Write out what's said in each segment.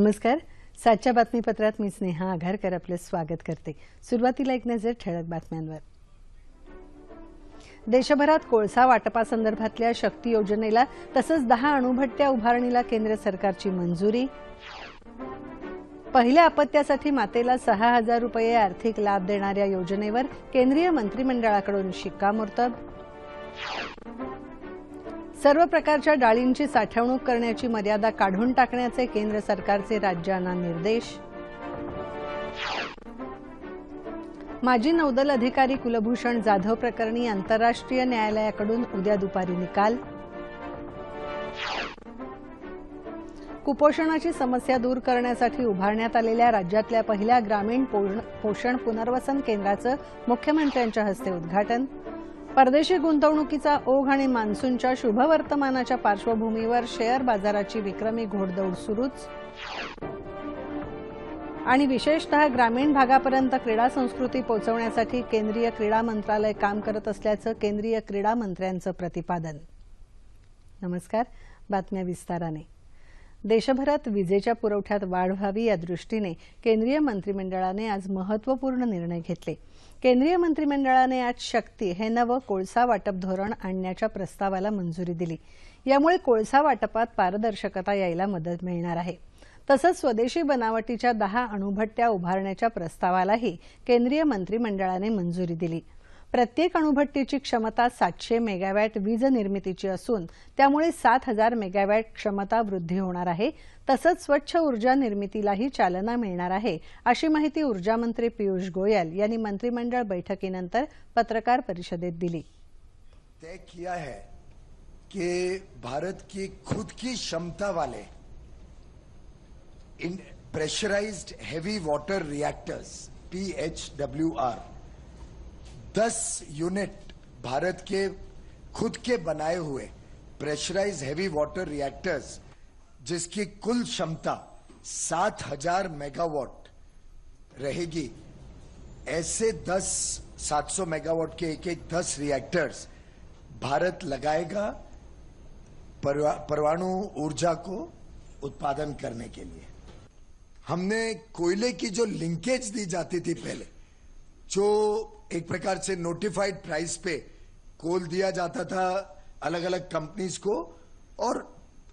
नमस्कार. सातच्या बातमीपत्रात मी स्नेहा आघारकर आपलं स्वागत करते. सुरुवातीला एक नजर ठळक बातम्यांवर. देशभरात कोळसा वाटपासंदर्भातल्या शक्ती योजनेला तसंच दहा अणुभट्ट्या उभारणीला केंद्र सरकारची मंजुरी. पहिल्या अपत्यासाठी मातेला सहा हजार रुपये आर्थिक लाभ देणाऱ्या योजनेवर केंद्रीय मंत्रिमंडळाकडून शिक्कामोर्तब. सर्व प्रकारच्या डाळींची साठवणूक करण्याची मर्यादा काढून टाकण्याचे केंद्र सरकारचे राज्यांना निर्देश. माजी नौदल अधिकारी कुलभूषण जाधव प्रकरणी आंतरराष्ट्रीय न्यायालयाकडून उद्या दुपारी निकाल. कुपोषणाची समस्या दूर करण्यासाठी उभारण्यात आलेल्या राज्यातल्या पहिल्या ग्रामीण पोषण- पोषण पुनर्वसन केंद्राचं मुख्यमंत्र्यांच्या हस्ते उद्घाटन. परदेशी गुंतवणुकीचा ओघ आणि मान्सूनच्या शुभवर्तमानाच्या पार्श्वभूमीवर शेअर बाजाराची विक्रमी घोडदौड सुरूच. आणि विशेषतः ग्रामीण भागापर्यंत क्रीडा संस्कृती पोहोचवण्यासाठी केंद्रीय क्रीडा मंत्रालय काम करत असल्याचं केंद्रीय क्रीडा मंत्र्यांचं प्रतिपादन. नमस्कार बातम्या विस्ताराने. देशभरात विजेच्या पुरवठ्यात वाढ व्हावी या दृष्टीने केंद्रीय मंत्रिमंडळाने आज महत्त्वपूर्ण निर्णय घेतले. केंद्रीय मंत्रिमंडळाने आज शक्ती हे नवं कोळसा वाटप धोरण आणण्याच्या प्रस्तावाला मंजुरी दिली. यामुळे कोळसा वाटपात पारदर्शकता यायला मदत मिळणार आहे. तसंच स्वदेशी बनावटीच्या दहा अणुभट्ट्या उभारण्याच्या प्रस्तावालाही केंद्रीय मंत्रिमंडळाने मंजुरी दिली. प्रत्येक अणुभट्टीची क्षमता सातशे मेगावॅट वीज निर्मितीची असून त्यामुळे सात हजार मेगावॅट क्षमता वृद्धी होणार आहे. तसंच स्वच्छ ऊर्जा निर्मितीलाही चालना मिळणार आहे अशी माहिती ऊर्जा मंत्री पियुष गोयल यांनी मंत्रिमंडळ बैठकीनंतर पत्रकार परिषदेत दिली. तय किया है कि भारत की खुद की क्षमता वाले in pressurised heavy water reactors PHWR 10 unit Bharat के, खुद के बनाए हुए प्रेशराइज हेवी वाटर रिएक्टर्स जिसकी कुल क्षमता 7000 मेगावाट रहेगी। ऐसे 10 700 मेगावाट के एक एक 10 रिएक्टर्स भारत लगाएगा परमाणु ऊर्जा को उत्पादन करने के लिए। हमने कोयले की जो लिंकेज दी जाती थी पहले, जो एक प्रकार से नोटिफाइड प्राइस पे कोल दिया जाता था अलग अलग कंपनीज़ को और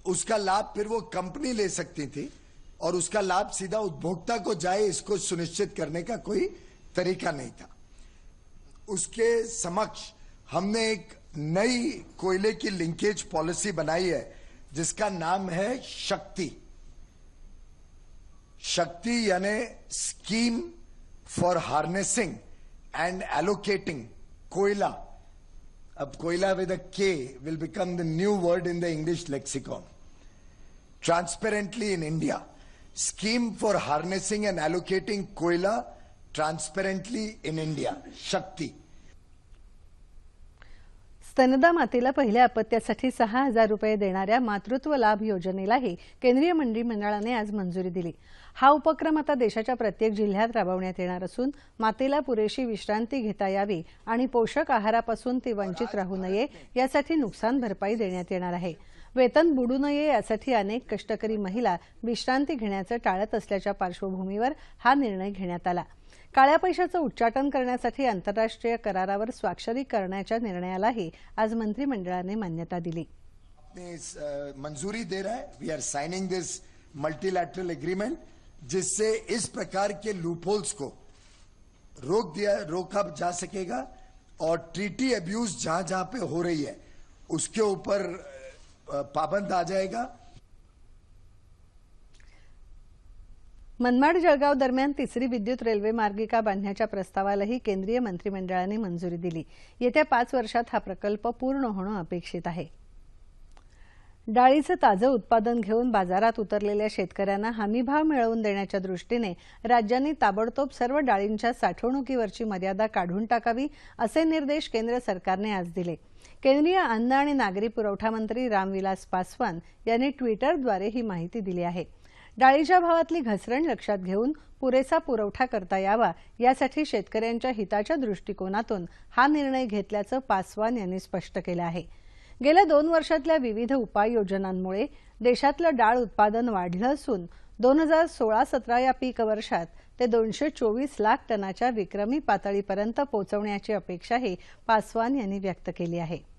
उसका लाभ फिर वो कंपनी ले सकती थी और उसका लाभ सीधा उपभोक्ता को जाए, इसको सुनिश्चित करने का कोई तरीका नहीं था। उसके समक्ष हमने एक नई कोयले की लिंकेज पॉलिसी बनाई है, जिसका नाम है शक्ति। शक्ति यानी scheme for harnessing and allocating कोयला अब कोयला with a K will become the new word in the English lexicon. Transparently in India scheme for harnessing and allocating कोयला transparently इन इंडिया Shakti. स्तनदा मातेला पहिल्या अपत्यासाठी सहा हजार रुपये देणाऱ्या मातृत्व लाभ योजनेलाही केंद्रीय मंत्रिमंडळाने आज मंजुरी दिली हा उपक्रम आता देशाच्या प्रत्येक जिल्ह्यात राबवण्यात येणार असून मातेला पुरेशी विश्रांती घेता यावी आणि पोषक आहारापासून ती वंचित राहू नये यासाठी नुकसान भरपाई देण्यात येणार आहे. वेतन बुडू नये यासाठी अनेक कष्टकरी महिला विश्रांती घेण्याचं टाळत असल्याच्या पार्श्वभूमीवर हा निर्णय घेण्यात आला. काळ्या पैशाचं उच्चाटन करण्यासाठी आंतरराष्ट्रीय करारावर स्वाक्षरी करण्याच्या निर्णयालाही आज मंत्रिमंडळाने मान्यता दिली. मंजुरी दे रहा है. We are signing this multilateral agreement जिससे इस प्रकार के लूपोल्स को रोक दिया, रोका जा सकेगा और ट्रीटी अब्यूज जहाँ जहाँ पे हो रही है, उसके ऊपर पाबंद आ जाएगा। मनमाड जळगाव दरम्यान तिसरी विद्युत रेल्वे मार्गिका बांधण्याच्या प्रस्तावालाही केंद्रीय मंत्रिमंडळाने मंजुरी दिली. येत्या पाच वर्षात हा प्रकल्प पूर्ण होणं अपेक्षित आहे. डाळीचं ताजं उत्पादन घेऊन बाजारात उतरलेल्या शेतकऱ्यांना हमीभाव मिळवून देण्याच्या दृष्टीने राज्यांनी ताबडतोब सर्व डाळींच्या साठवणुकीवरची मर्यादा काढून टाकावी असे निर्देश केंद्र सरकारने आज दिले. केंद्रीय अन्न आणि नागरी पुरवठा मंत्री रामविलास पासवान यांनी ट्विटरद्वारे ही माहिती दिली आहे. डाळीच्या भावातली घसरण लक्षात घेऊन पुरेसा पुरवठा करता यावा यासाठी शेतकऱ्यांच्या हिताच्या दृष्टिकोनातून हा निर्णय घेतल्याचं पासवान यांनी स्पष्ट केलं आहे. गेल्या दोन वर्षातल्या विविध उपाययोजनांमुळे देशातलं डाळ उत्पादन वाढलं असून दोन हजार सोळा सतरा या पीक वर्षात ते दोनशे चोवीस लाख टनाच्या विक्रमी पातळीपर्यंत पोहोचवण्याची अपेक्षाही पासवान यांनी व्यक्त केली आहे.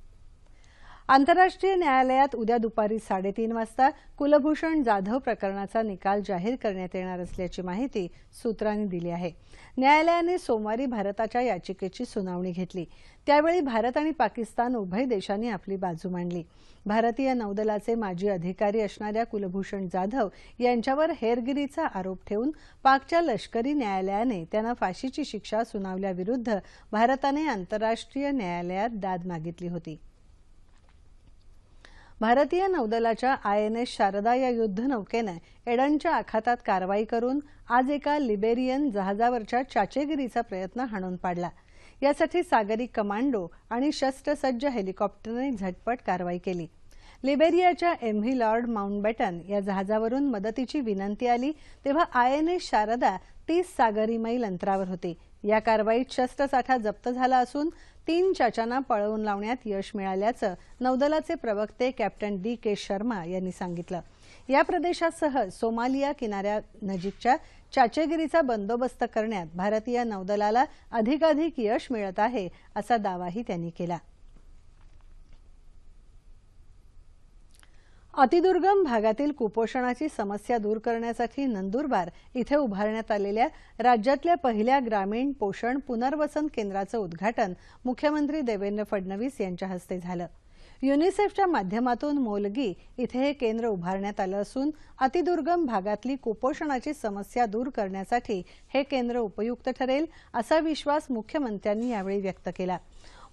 आंतरराष्ट्रीय न्यायालयात उद्या दुपारी साडेतीन वाजता कुलभूषण जाधव प्रकरणाचा निकाल जाहीर करण्यात येणार असल्याची माहिती सूत्रांनी दिली आहे. न्यायालयाने सोमवारी भारताच्या याचिकेची सुनावणी घेतली. त्यावेळी भारत आणि पाकिस्तान उभय देशांनी आपली बाजू मांडली. भारतीय नौदलाचे माजी अधिकारी असणाऱ्या कुलभूषण जाधव यांच्यावर हेरगिरीचा आरोप ठेवून पाकच्या लष्करी न्यायालयाने त्यांना फाशीची शिक्षा सुनावल्याविरुद्ध भारताने आंतरराष्ट्रीय न्यायालयात दाद मागितली होती. भारतीय नौदलाच्या आय एन एस शारदा या युद्धनौकेनं एडनच्या आखातात कारवाई करून आज एका लिबेरियन जहाजावरच्या चाचेगिरीचा प्रयत्न हाणून पाडला. यासाठी सागरी कमांडो आणि शस्त्रसज्ज हेलिकॉप्टरने झटपट कारवाई केली. लिबेरियाच्या एम्ही लॉर्ड माउंटबॅटन या जहाजावरून मदतीची विनंती आली तेव्हा आय एन एस शारदा तीस सागरी मैल अंतरावर होती. या कारवाईत शस्त्रसाठा जप्त झाला असून तीन चाचांना पळवून लावण्यात यश मिळाल्याचं नौदलाचे प्रवक्ते कॅप्टन डी के शर्मा यांनी सांगितलं. या प्रदेशासह सोमालिया किनाऱ्यानजीकच्या चाचेगिरीचा बंदोबस्त करण्यात भारतीय नौदलाला अधिकाधिक यश मिळत आहे असा दावाही त्यांनी केला. अतिदुर्गम भागातील कुपोषणाची समस्या दूर करण्यासाठी नंदुरबार इथे उभारण्यात आलेल्या राज्यातल्या पहिल्या ग्रामीण पोषण पुनर्वसन केंद्राचं उद्घाटन मुख्यमंत्री देवेंद्र फडणवीस यांच्या हस्ते झालं. युनिसेफच्या माध्यमातून मोलगी इथे हे केंद्र उभारण्यात आलं असून अतिदुर्गम भागातली कुपोषणाची समस्या दूर करण्यासाठी हे केंद्र उपयुक्त ठरेल असा विश्वास मुख्यमंत्र्यांनी यावेळी व्यक्त केला.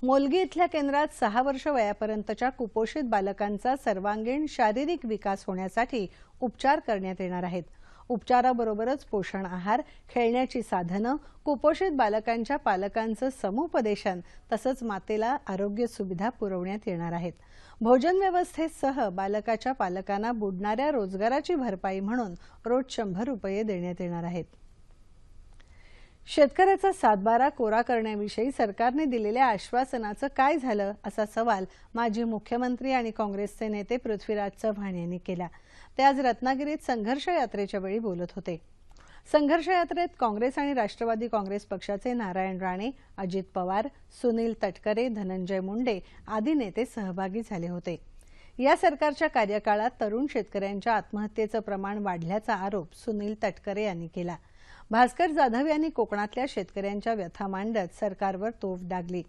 मोलगी इथल्या केंद्रात सहा वर्ष वयापर्यंतच्या कुपोषित बालकांचा सर्वांगीण शारीरिक विकास होण्यासाठी उपचार करण्यात येणार आहेत. उपचाराबरोबरच पोषण आहार खेळण्याची साधनं कुपोषित बालकांच्या पालकांचं समुपदेशन तसंच मातेला आरोग्य सुविधा पुरवण्यात येणार आहेत. भोजन व्यवस्थेसह बालकाच्या पालकांना बुडणाऱ्या रोजगाराची भरपाई म्हणून रोज शंभर रुपये देण्यात येणार आहेत. शेतकऱ्याचा सातबारा कोरा करण्याविषयी सरकारने दिलेल्या आश्वासनाचं काय झालं असा सवाल माजी मुख्यमंत्री आणि काँग्रेसचे नेते पृथ्वीराज चव्हाण यांनी केला. ते आज रत्नागिरीत संघर्ष यात्रेच्या वेळी बोलत होते. संघर्ष यात्रेत काँग्रेस आणि राष्ट्रवादी काँग्रेस पक्षाचे नारायण राणे अजित पवार सुनील तटकरे धनंजय मुंडे आदी नेते सहभागी झाले होते. या सरकारच्या कार्यकाळात तरुण शेतकऱ्यांच्या आत्महत्येचं प्रमाण वाढल्याचा आरोप सुनील तटकरे यांनी केला. भास्कर जाधव यांनी कोकणातल्या शेतकऱ्यांच्या व्यथा मांडत सरकारवर तोफ डागली.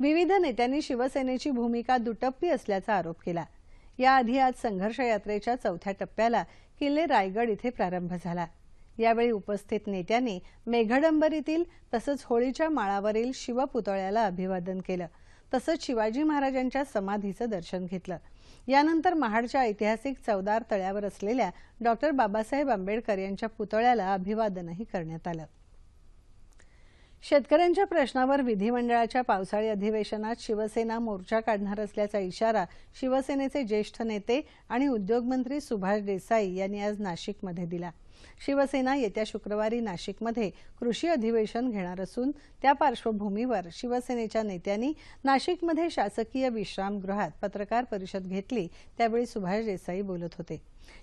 विविध नेत्यांनी शिवसेनेची भूमिका दुटप्पी असल्याचा आरोप केला. याआधी आज संघर्ष यात्रेच्या चौथ्या टप्प्याला किल्ले रायगड इथे प्रारंभ झाला. यावेळी उपस्थित नेत्यांनी मेघडंबरीतील तसंच होळीच्या माळावरील शिवपुतळ्याला अभिवादन केलं. तसंच शिवाजी महाराजांच्या समाधीचं दर्शन घेतलं. यानंतर महाडच्या ऐतिहासिक चवदार तळ्यावर असलेल्या डॉक्टर बाबासाहेब आंबेडकर यांच्या पुतळ्याला अभिवादनही करण्यात आलं. शेतकऱ्यांच्या प्रश्नावर विधिमंडळाच्या पावसाळी अधिवेशनात शिवसेना मोर्चा काढणार असल्याचा इशारा शिवसेनेचे ज्येष्ठ नेते आणि उद्योगमंत्री सुभाष देसाई यांनी आज नाशिकमध्ये दिला. शिवसेना येत्या शुक्रवारी नाशिकमध्ये कृषी अधिवेशन घेणार असून त्या पार्श्वभूमीवर शिवसेनेच्या नेत्यांनी नाशिकमध्ये शासकीय विश्रामगृहात पत्रकार परिषद घेतली. त्यावेळी सुभाष देसाई बोलत होते.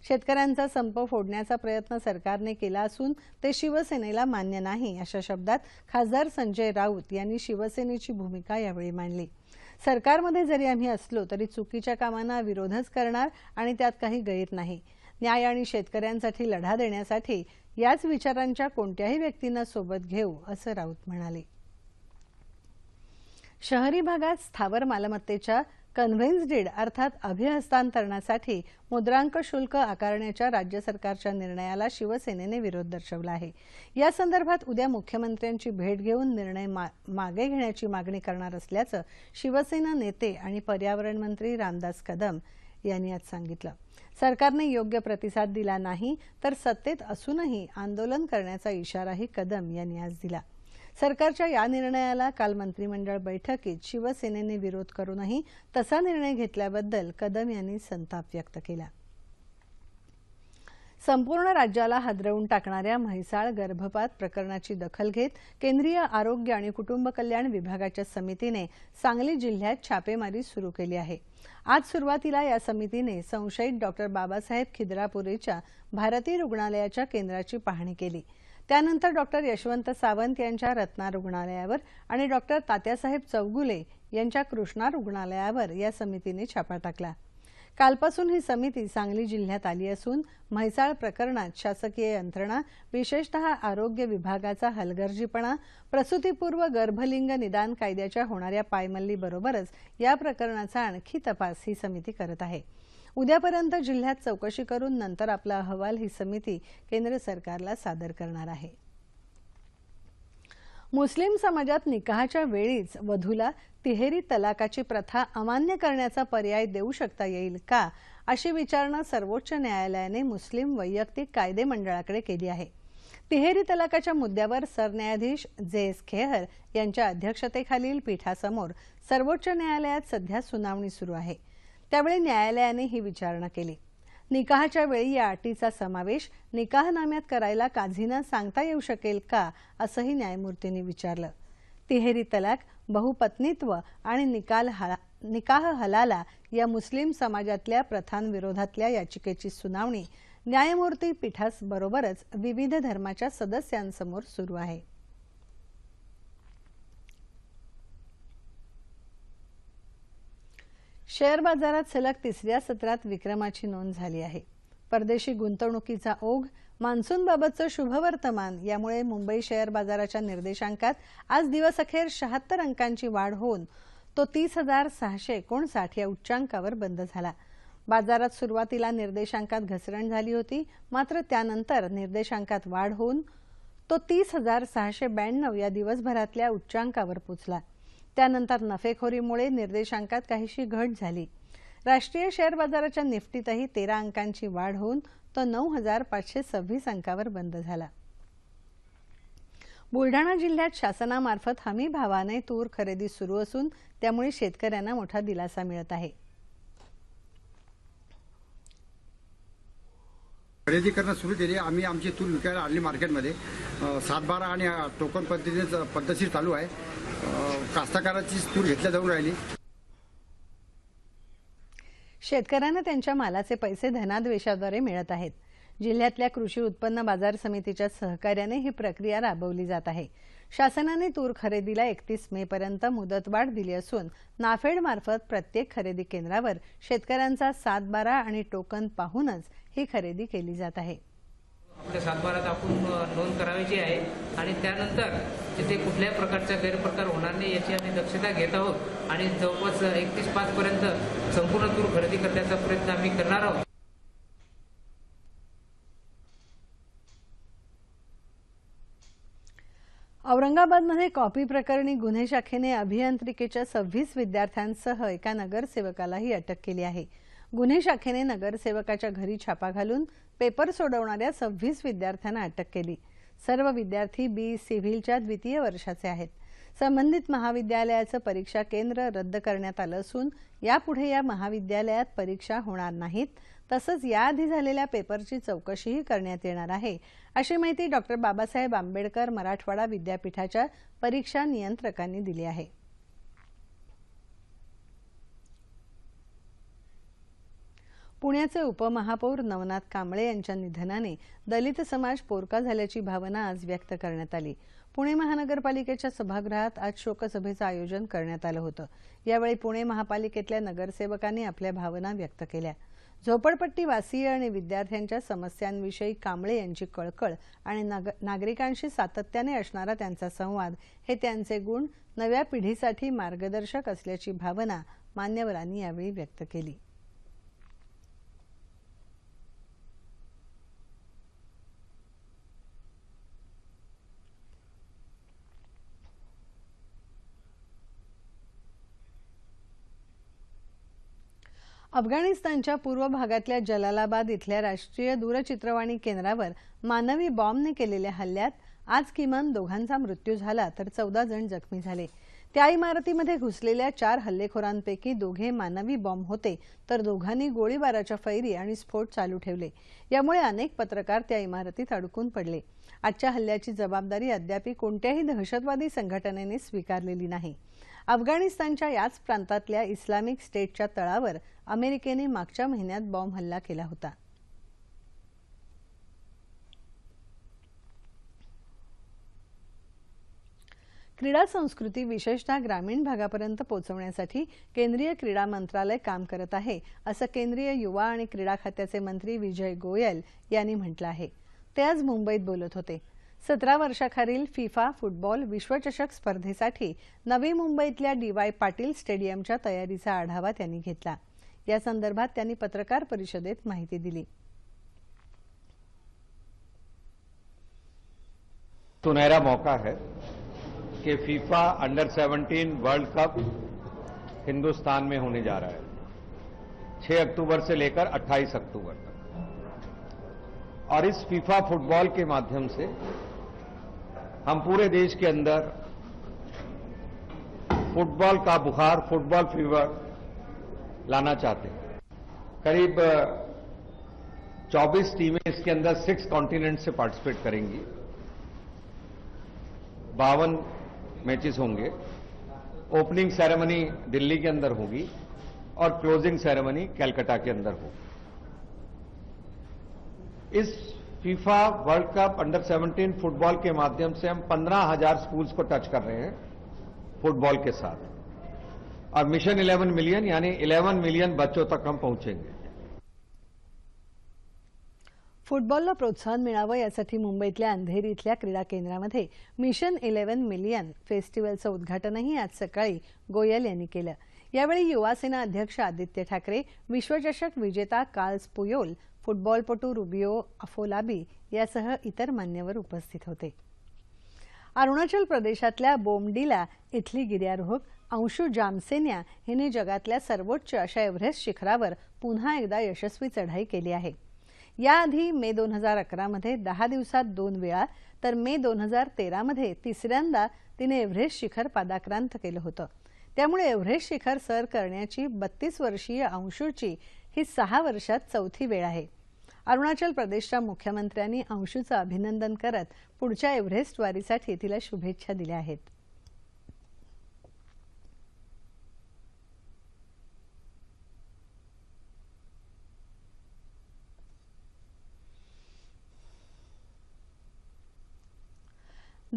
शेतकऱ्यांचा संप फोडण्याचा प्रयत्न सरकारने केला असून ते शिवसेनेला मान्य नाही अशा शब्दात खासदार संजय राऊत यांनी शिवसेनेची भूमिका यावेळी मांडली. सरकारमध्ये जरी आम्ही असलो तरी चुकीच्या कामांना विरोधच करणार आणि त्यात काही गैर नाही. न्याय आणि शेतकऱ्यांसाठी लढा देण्यासाठी याच विचारांच्या कोणत्याही व्यक्तींना सोबत घेऊ असं राऊत म्हणाले. शहरी भागात स्थावर मालमत्तेच्या कन्व्हेन्स डीड अर्थात अभिहस्तांतरणासाठी मुद्रांक शुल्क आकारण्याच्या राज्य सरकारच्या निर्णयाला शिवसेनेने विरोध दर्शवला आहे. या संदर्भात उद्या मुख्यमंत्र्यांची भेट घेऊन निर्णय मागे घेण्याची मागणी करणार असल्याचं शिवसेना नेते आणि पर्यावरण मंत्री रामदास कदम यांनी आज सांगितलं. सरकारने योग्य प्रतिसाद दिला नाही तर सत्तेत असूनही आंदोलन करण्याचा इशाराही कदम यांनी आज दिला. सरकारच्या या निर्णयाला काल मंत्रिमंडळ बैठकीत शिवसेनेने विरोध करूनही तसा निर्णय घेतल्याबद्दल कदम यांनी संताप व्यक्त केला. संपूर्ण राज्याला हादरवून टाकणाऱ्या म्हैसाळ गर्भपात प्रकरणाची दखल घेत केंद्रीय आरोग्य आणि कुटुंब कल्याण विभागाच्या समितीने सांगली जिल्ह्यात छापेमारी सुरू केली आहे. आज सुरुवातीला या समितीने संशयित डॉक्टर बाबासाहेब खिद्रापुरेच्या भारतीय रुग्णालयाच्या केंद्राची पाहणी केली. त्यानंतर डॉक्टर यशवंत सावंत यांच्या रत्ना रुग्णालयावर आणि डॉक्टर तात्यासाहेब चौगुले यांच्या कृष्णा रुग्णालयावर या समितीने छापा टाकला. कालपासून ही समिती सांगली जिल्ह्यात आली असून म्हैसाळ प्रकरणात शासकीय यंत्रणा विशेषतः आरोग्य विभागाचा हलगर्जीपणा प्रसूतीपूर्व गर्भलिंग निदान कायद्याच्या होणाऱ्या पायमल्लीबरोबरच या प्रकरणाचा आणखी तपास ही समिती करत आहे. उद्यापर्यंत जिल्ह्यात चौकशी करून नंतर आपला अहवाल ही समिती केंद्र सरकारला सादर करणार आहे. मुस्लिम समाजात निकाहाच्या वेळीच वधूला तिहेरी तलाकाची प्रथा अमान्य करण्याचा पर्याय देऊ शकता येईल का अशी विचारणा सर्वोच्च न्यायालयाने मुस्लिम वैयक्तिक कायदे मंडळाकडे केली आहे. तिहेरी तलाकाच्या मुद्द्यावर सरन्यायाधीश जे एस खेहर यांच्या अध्यक्षतेखालील पीठासमोर सर्वोच्च न्यायालयात सध्या सुनावणी सुरू आहे. त्यावेळी न्यायालयाने ही विचारणा केली. निकाहाच्या वेळी या अटीचा समावेश निकाहनाम्यात करायला काझीनं सांगता येऊ शकेल का असंही न्यायमूर्तींनी विचारलं. तिहेरी तलाक बहुपत्नीत्व आणि निकाल हला निकाह हलाला या मुस्लिम समाजातल्या प्रथांविरोधातल्या याचिकेची सुनावणी न्यायमूर्ती पीठाबरोबरच विविध धर्माच्या सदस्यांसमोर सुरू आहे. शेअर बाजारात सलग तिसऱ्या सत्रात विक्रमाची नोंद झाली आहे. परदेशी गुंतवणुकीचा ओघ मान्सूनबाबतचं शुभवर्तमान यामुळे मुंबई शेअर बाजाराच्या निर्देशांकात आज दिवसअखेर शहात्तर अंकांची वाढ होऊन तो तीस हजार सहाशे एकोणसाठ या उच्चांकावर बंद झाला. बाजारात सुरुवातीला निर्देशांकात घसरण झाली होती मात्र त्यानंतर निर्देशांकात वाढ होऊन तो तीस हजार सहाशे ब्याण्णव या दिवसभरातल्या उच्चांकावर पोचला. त्यानंतर नफेखोरीमुळे निर्देशांकात काहीशी घट झाली. राष्ट्रीय शेअर बाजाराच्या निफ्टीतही तेरा अंकांची वाढ होऊन तो नऊ हजार पाचशे सव्वीस अंकावर बंद झाला. बुलढाणा जिल्ह्यात शासनामार्फत हमी भावाने तूर खरेदी सुरू असून त्यामुळे शेतकऱ्यांना मोठा दिलासा मिळत आहे. खरेदी करणं सुरू केली. आम्ही आमची तूर विकायला आणली मार्केटमध्ये सात सातबारा आणि टोकन पद्धतीने पद्धतशीर चालू आहे. कास्तकाराची तूर घेतल्या जाऊन राहिली. शेतकऱ्यांना त्यांच्या मालाचे पैसे धनाद्वेशाद्वारे मिळत आहेत. जिल्ह्यातल्या कृषी उत्पन्न बाजार समितीच्या सहकार्याने ही प्रक्रिया राबवली जात आहे. शासनाने तूर खरेदीला एकतीस मे पर्यंत मुदतवाढ दिली असून नाफेड मार्फत प्रत्येक खरेदी केंद्रावर शेतकऱ्यांचा सात बारा आणि टोकन पाहूनच ही खरेदी केली जात आहे. आपल्या सातबारात आपण नोंद करायची आहे आणि त्यानंतर तिथे कुठल्याही प्रकारचा गैरप्रकार होणार नाही याची आम्ही दक्षता घेत आहोत आणि जवळपास एकतीस पाच पर्यंत संपूर्ण तूर खरेदी करण्याचा प्रयत्न आम्ही करणार आहोत. औरंगाबादमध्ये कॉपी प्रकरणी गुन्हे शाखेने अभियांत्रिकेच्या सव्वीस विद्यार्थ्यांसह एका नगरसेवकालाही अटक केली आहे. गुन्हे शाखेने नगरसेवकाच्या घरी छापा घालून पेपर सोडवणाऱ्या सव्वीस विद्यार्थ्यांना अटक केली. सर्व विद्यार्थी बी सिव्हिलच्या द्वितीय वर्षाचे आहेत. संबंधित महाविद्यालयाचं परीक्षा केंद्र रद्द करण्यात आलं असून यापुढे या महाविद्यालयात परीक्षा होणार नाहीत. तसंच याआधी झालेल्या पेपरची चौकशीही करण्यात येणार आहे. अशी माहिती डॉक्टर बाबासाहेब आंबेडकर मराठवाडा विद्यापीठाच्या परीक्षा नियंत्रकांनी दिली आहे. पुण्याचे उपमहापौर नवनाथ कांबळे यांच्या निधनाने दलित समाज पोरका झाल्याची भावना आज व्यक्त करण्यात आली. पुणे महानगरपालिकेच्या सभागृहात आज शोकसभेचं आयोजन करण्यात आलं होतं. यावेळी पुणे महापालिकेतल्या नगरसेवकांनी आपल्या भावना व्यक्त केल्या. झोपडपट्टी वासीय आणि विद्यार्थ्यांच्या समस्यांविषयी कांबळे यांची कळकळ आणि नाग नागरिकांशी सातत्याने असणारा त्यांचा संवाद हे त्यांचे गुण नव्या पिढीसाठी मार्गदर्शक असल्याची भावना मान्यवरांनी यावेळी व्यक्त केली. अफगाणिस्तानच्या पूर्व भागातल्या जलालाबाद इथल्या राष्ट्रीय दूरचित्रवाणी केंद्रावर मानवी बॉम्बने केलेल्या हल्ल्यात आज किमान दोघांचा मृत्यू झाला तर चौदा जण जखमी झाले. त्या इमारतीमध्ये घुसलेल्या चार हल्लेखोरांपैकी दोघे मानवी बॉम्ब होते तर दोघांनी गोळीबाराच्या फैरी आणि स्फोट चालू ठेवले. यामुळे अनेक पत्रकार त्या इमारतीत अडकून पडले. आजच्या हल्ल्याची जबाबदारी अद्याप कोणत्याही दहशतवादी संघटनेने स्वीकारलेली नाही. अफगाणिस्तानच्या याच प्रांतातल्या इस्लामिक स्टेटच्या तळावर अमेरिकेने मागच्या महिन्यात बॉम्ब हल्ला केला होता. क्रीडा संस्कृती विशेषतः ग्रामीण भागापर्यंत पोहोचवण्यासाठी केंद्रीय क्रीडा मंत्रालय काम करत आहे असं केंद्रीय युवा आणि क्रीडा खात्याचे मंत्री विजय गोयल यांनी म्हटलं आहे. ते आज मुंबईत बोलत होते. सतरा वर्षाखालील फिफा फुटबॉल विश्वचषक स्पर्धेसाठी नवी मुंबईतल्या डी वाय पाटील स्टेडियमच्या तयारीचा आढावा त्यांनी घेतला. या संदर्भात त्यांनी पत्रकार परिषदेत माहिती दिली. सुनहरा मौका है कि FIFA under 17 world cup Hindustan में होने जा रहा है। 6 अक्टूबर से लेकर 28 अक्टूबर तक। और इस फीफा फुटबॉल के माध्यम से हम पूरे देश के अंदर फुटबॉल का बुखार फुटबॉल फीवर लाना चाहते हैं। करीब 24 टीमें इसके अंदर सिक्स कॉन्टिनेंट से पार्टिसिपेट करेंगी। बावन मैचेस होंगे। ओपनिंग सेरेमनी दिल्ली के अंदर होगी और क्लोजिंग सेरेमनी कैलकाटा के अंदर होगी। इस FIFA world cup under 17 football के माध्यम से हम 15,000 स्कूल्स को टच कर रहे हैं फुटबॉल के साथ। और मिशन 11 मिलियन यानी 11 मिलियन बच्चों तक हम पहुंचेंगे। फुटबॉलला प्रोत्साहन मिळावं यासाठी मुंबईतल्या अंधेरी इथल्या क्रीडा केंद्रामध्ये मिशन इलेव्हन मिलियन फेस्टिवलचं उद्घाटनही आज सकाळी गोयल यांनी केलं. यावेळी युवासेना अध्यक्ष आदित्य ठाकरे विश्वचषक विजेता कार्ल्स पुयोल फुटबॉलपटू रुबिओ अफोलाबी यासह इतर मान्यवर उपस्थित होते. अरुणाचल प्रदेशातल्या बोमडीला इथली गिर्यारोहक अंशू जामसेन्या हिने जगातल्या सर्वोच्च अशा एव्हरेस्ट शिखरावर पुन्हा एकदा यशस्वी चढाई केली आहे. याआधी मे दोन हजार अकरामध्ये दहा दिवसात दोन वेळा तर मे दोन हजार तेरामध्ये तिसऱ्यांदा तिने एव्हरेस्ट शिखर पादाक्रांत केलं होतं. त्यामुळे एव्हरेस्ट शिखर सर करण्याची बत्तीस वर्षीय अंशूची ही सहा वर्षात चौथी वेळ आहे. अरुणाचल प्रदेशच्या मुख्यमंत्र्यांनी अंशूचं अभिनंदन करत पुढच्या एव्हरेस्ट वारीसाठी तिला शुभेच्छा दिल्या आहेत.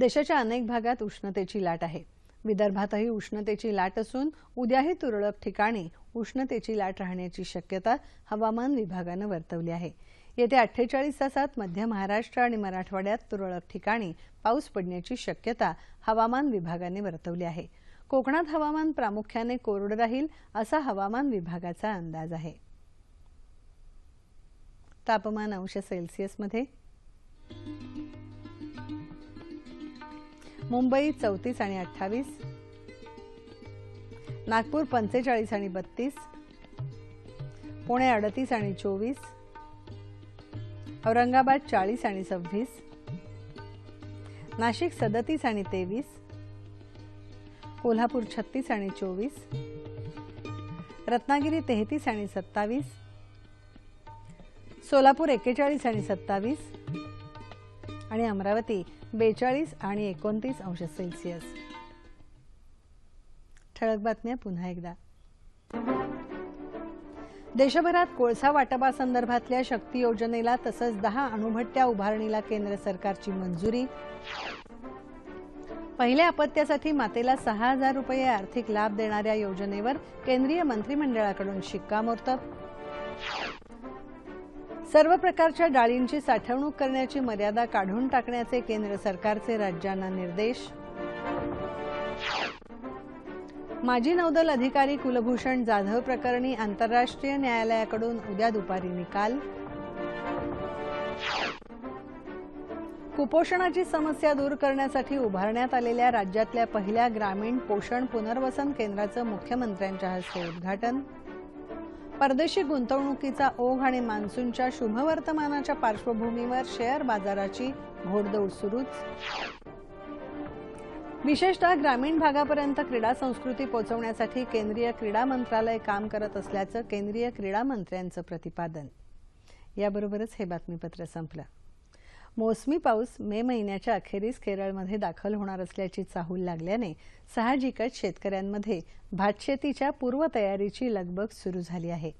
देशाच्या अनेक भागात उष्णतेची लाट आहे. विदर्भातही उष्णतेची लाट असून उद्याही तुरळक ठिकाणी उष्णतेची लाट राहण्याची शक्यता हवामान विभागानं वर्तवली आहे. येत्या अठ्ठेचाळीस तासात मध्य महाराष्ट्र आणि मराठवाड्यात तुरळक ठिकाणी पाऊस पडण्याची शक्यता हवामान विभागाने वर्तवली आहे. कोकणात हवामान प्रामुख्याने कोरडं राहील असा हवामान विभागाचा अंदाज आहे. तापमान अंश सेल्सिअसमध्ये मुंबई चौतीस आणि अठ्ठावीस. नागपूर पंचेचाळीस आणि बत्तीस. पुणे अडतीस आणि चोवीस. औरंगाबाद चाळीस आणि सव्वीस. नाशिक सदतीस आणि तेवीस. कोल्हापूर छत्तीस आणि चोवीस. रत्नागिरी तेहतीस आणि सत्तावीस. सोलापूर एक्केचाळीस आणि सत्तावीस. आणि अमरावती बेचाळीस आणि एकोणतीस अंश सेल्सिअस. ठळक बातम्या पुन्हा एकदा. देशभरात कोळसा वाटपासंदर्भातल्या शक्ती योजनेला तसंच दहा अणुभट्ट्या उभारणीला केंद्र सरकारची मंजुरी. पहिल्या अपत्यासाठी मातेला सहा हजार रुपये आर्थिक लाभ देणाऱ्या योजनेवर केंद्रीय मंत्रिमंडळाकडून शिक्कामोर्तब. सर्व प्रकारच्या डाळींची साठवणूक करण्याची मर्यादा काढून टाकण्याचे केंद्र सरकारचे राज्यांना निर्देश. माजी नौदल अधिकारी कुलभूषण जाधव प्रकरणी आंतरराष्ट्रीय न्यायालयाकडून उद्या दुपारी निकाल. कुपोषणाची समस्या दूर करण्यासाठी उभारण्यात आलेल्या राज्यातल्या पहिल्या ग्रामीण पोषण पुनर्वसन केंद्राचं मुख्यमंत्र्यांच्या हस्ते उद्घाटन. परदेशी गुंतवणुकीचा ओघ आणि मान्सूनच्या शुभवर्तमानाच्या पार्श्वभूमीवर शेअर बाजाराची घोडदौड सुरूच. विशेषतः ग्रामीण भागापर्यंत क्रीडा संस्कृती पोहोचवण्यासाठी केंद्रीय क्रीडा मंत्रालय काम करत असल्याचं केंद्रीय क्रीडा मंत्र्यांचं प्रतिपादन. याबरोबरच हे बातमीपत्र संपलं. मोसमी पाऊस मे महिन्याच्या अखेरीस केरळमध्ये दाखल होणार असल्याची चाहूल लागल्याने साहजिकच शेतकऱ्यांमध्ये भातशेतीच्या पूर्वतयारीची लगबग सुरू झाली आहे.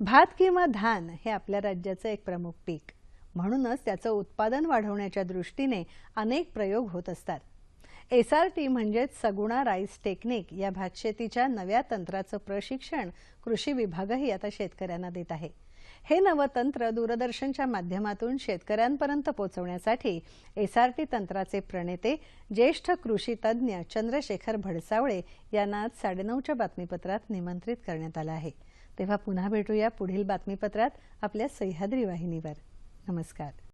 भात किंवा धान हे आपल्या राज्याचं एक प्रमुख पीक. म्हणूनच त्याचं उत्पादन वाढवण्याच्या दृष्टीने अनेक प्रयोग होत असतात. एसआरटी म्हणजेच सगुणा राईस टेक्निक या भातशेतीच्या नव्या तंत्राचं प्रशिक्षण कृषी विभागही आता शेतकऱ्यांना देत आहे. हे नवं तंत्र दूरदर्शनच्या माध्यमातून शेतकऱ्यांपर्यंत पोहोचवण्यासाठी एसआरटी तंत्राचे प्रणेते ज्येष्ठ कृषी तज्ज्ञ चंद्रशेखर भडसावळे यांना आज साडेनऊच्या बातमीपत्रात निमंत्रित करण्यात आलं आहे. तेव्हा पुन्हा भेटूया पुढील बातमीपत्रात आपल्या सह्याद्री वाहिनीवर. नमस्कार.